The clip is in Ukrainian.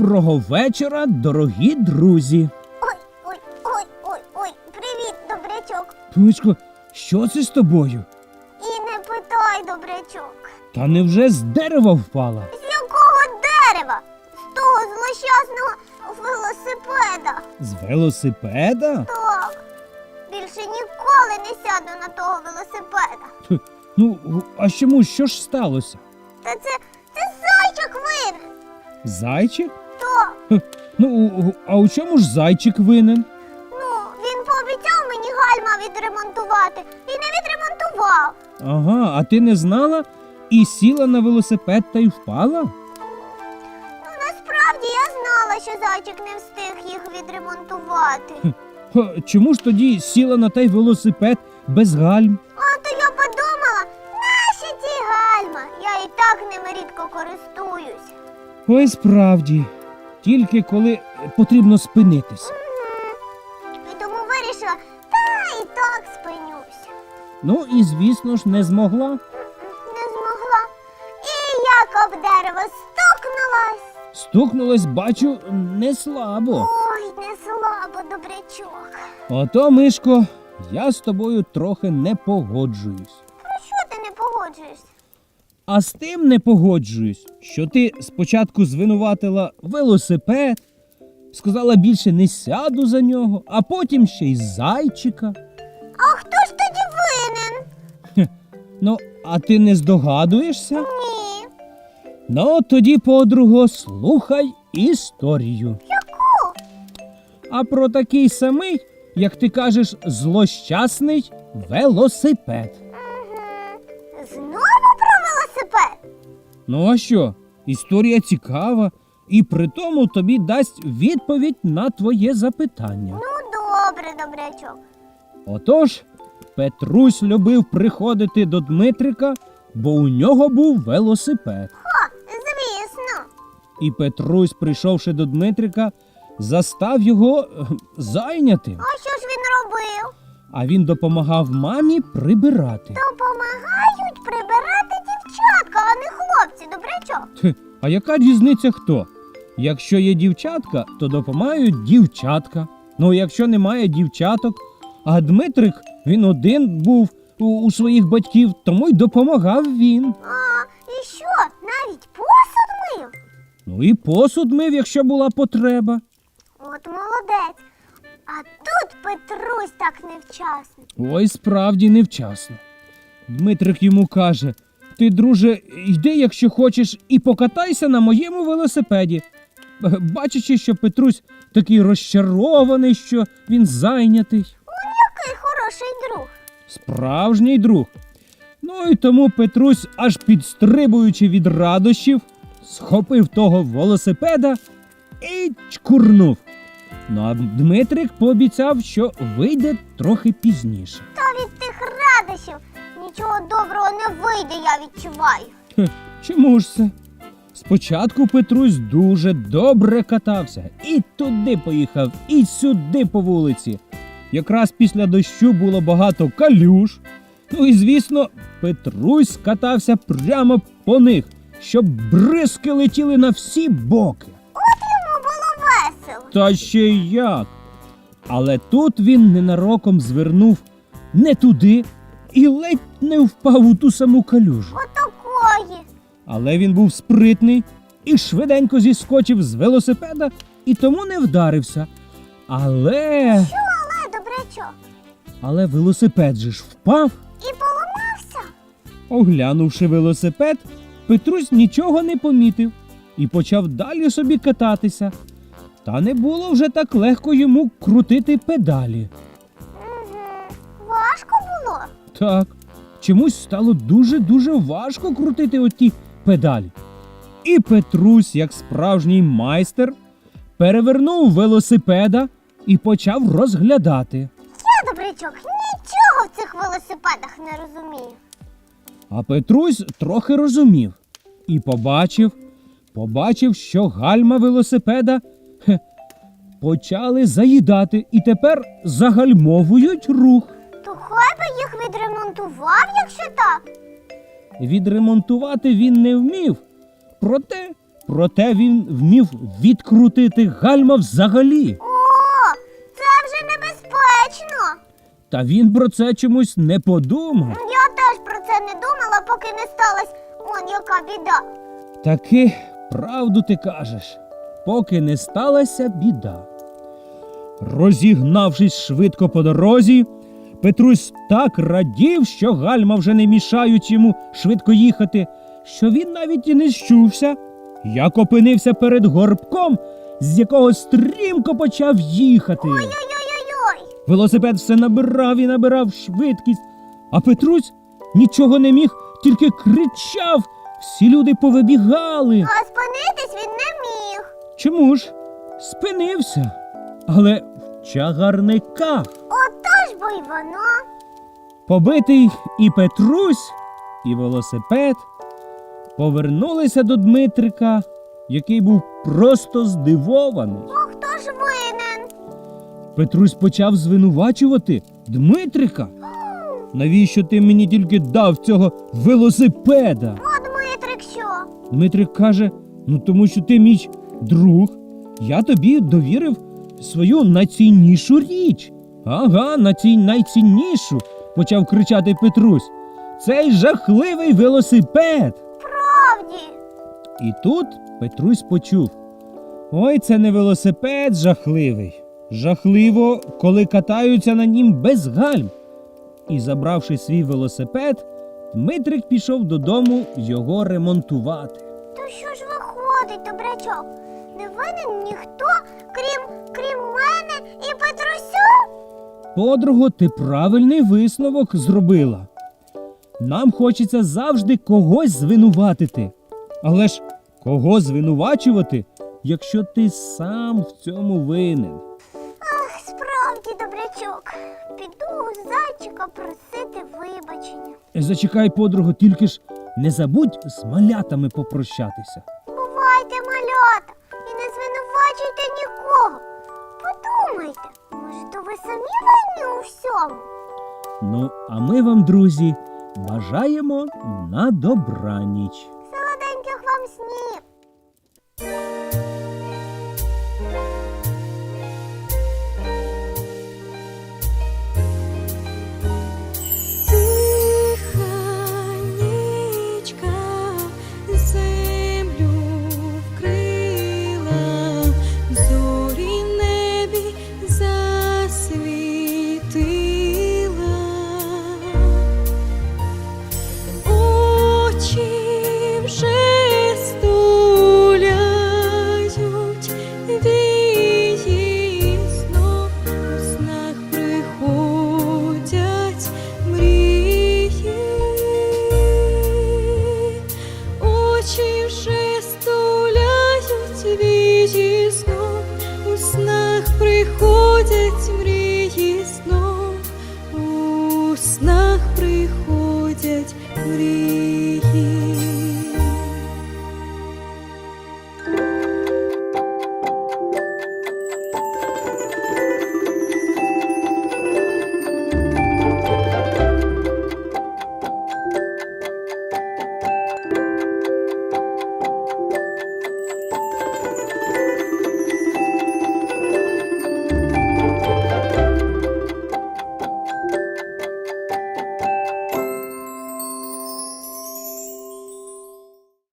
Доброго вечора, дорогі друзі. Ой, ой, ой, ой, ой, привіт, добрячок. Пумичко, що це з тобою? І не питай, добрячок. Та невже з дерева впала? З якого дерева? З того злощасного велосипеда. З велосипеда? Так. Більше ніколи не сяду на того велосипеда. Тьфу, Ну, а чому що ж сталося? Та це, це зайчик винен. Зайчик? Хе, Ну, а у чому ж зайчик винен? Ну, він пообіцяв мені гальма відремонтувати і не відремонтував. Ага, а ти не знала і сіла на велосипед та й впала? Ну, насправді я знала, що зайчик не встиг їх відремонтувати. Ха, Чому ж тоді сіла на той велосипед без гальм? А то я подумала, нащо ці гальма? Я і так ними рідко користуюсь. Ой, справді, тільки коли потрібно спинитися. І тому вирішила, та і так спинюсь. Ну і звісно ж не змогла. Не змогла. І як об дерево стукнулась. Стукнулась, бачу, не слабо. Ой, не слабо, добрячок. Ото, Мишко, я з тобою трохи не погоджуюсь. Про що ти не погоджуєшся? А з тим не погоджуюсь, що ти спочатку звинуватила велосипед, сказала більше не сяду за нього, а потім ще й зайчика. А хто ж тоді винен? Ну, а ти не здогадуєшся? Ні. Ну, тоді, подруго, слухай історію. Яку? А про такий самий, як ти кажеш, злощасний велосипед. Угу. Знову велосипед? Ну а що? Історія цікава, і при тому тобі дасть відповідь на твоє запитання. Ну, добре, добрячок. Отож, Петрусь любив приходити до Дмитрика, бо у нього був велосипед. О, звісно. І Петрусь, прийшовши до Дмитрика, застав його е, зайнятим, А що ж він робив? а він допомагав мамі прибирати. Допомагають прибирати дівчатка, а не хлопці, добрячок. А яка різниця хто? Якщо є дівчатка, то допомагають дівчатка. Ну, якщо немає дівчаток, а Дмитрик він один був у, у своїх батьків, тому й допомагав він. А, і що, навіть посуд мив? Ну і посуд мив, якщо була потреба. От молодець. А тут Петрусь так невчасно. Ой, справді невчасно. Дмитрик йому каже: Ти, друже, йди, якщо хочеш, і покатайся на моєму велосипеді. Бачачи, що Петрусь такий розчарований, що він зайнятий. Який хороший друг. Справжній друг. Ну і тому Петрусь, аж підстрибуючи від радощів, схопив того велосипеда і чкурнув. Ну а Дмитрик пообіцяв, що вийде трохи пізніше. Та від тих радощів нічого доброго не вийде, я відчуваю. Хе, Чому ж це? Спочатку Петрусь дуже добре катався. І туди поїхав, і сюди по вулиці. Якраз після дощу було багато калюж. Ну і звісно, Петрусь катався прямо по них, щоб бризки летіли на всі боки. От Йому було весело. Та ще й як. Але тут він ненароком звернув не туди і ледь не впав у ту саму калюжу. Отакої. Але він був спритний і швиденько зіскочив з велосипеда і тому не вдарився. Але. Але добрячок. Але велосипед же ж впав. І поламався. Оглянувши велосипед, Петрусь нічого не помітив і почав далі собі кататися. Та не було вже так легко йому крутити педалі. Важко було. Так, чомусь стало дуже-дуже важко крутити оті педалі. І Петрусь, як справжній майстер, перевернув велосипеда і почав розглядати. Я, добрячок, нічого в цих велосипедах не розумію. А Петрусь трохи розумів і побачив, побачив, що гальма велосипеда хе, почали заїдати і тепер загальмовують рух. Хай би їх відремонтував, якщо так. Відремонтувати він не вмів, проте проте він вмів відкрутити гальма взагалі. О, це вже небезпечно. Та він про це чомусь не подумав. Я теж про це не думала, поки не сталася он яка біда. Таки правду ти кажеш, поки не сталася біда. Розігнавшись швидко по дорозі, Петрусь так радів, що гальма вже не мішають йому швидко їхати, що він навіть і не щувся, як опинився перед горбком, з якого стрімко почав їхати. Ой-ой-ой-ой. Велосипед все набирав і набирав швидкість, а Петрусь нічого не міг, тільки кричав. Всі люди повибігали. А спинитись він не міг. Чому ж? Спинився. Але в чагарниках. Отож бо й воно. Побитий і Петрусь, і велосипед повернулися до Дмитрика, який був просто здивований. А хто ж винен? Петрусь почав звинувачувати Дмитрика. Навіщо ти мені тільки дав цього велосипеда? А Дмитрик що? Дмитрик каже: ну тому що ти мій друг, я тобі довірив свою найціннішу річ. Ага, на цій найціннішу, почав кричати Петрусь. Цей жахливий велосипед. Правді. І тут Петрусь почув: Ой, це не велосипед жахливий. Жахливо, коли катаються на нім без гальм. І, забравши свій велосипед, Дмитрик пішов додому його ремонтувати. То що ж виходить, добрячок? Не винен ніхто, крім крім мене і Петрусю? Подруго, ти правильний висновок зробила. Нам хочеться завжди когось звинуватити. Але ж кого звинувачувати, якщо ти сам в цьому винен? Ах, справді, добрячок. Піду у зайчика просити вибачення. Зачекай, подруго, тільки ж не забудь з малятами попрощатися. Бувайте, малята, і не звинувачуйте нікого. Подумайте, може, то ви самі винні у всьому? Ну, а ми вам, друзі, бажаємо на добраніч. приходять мрії.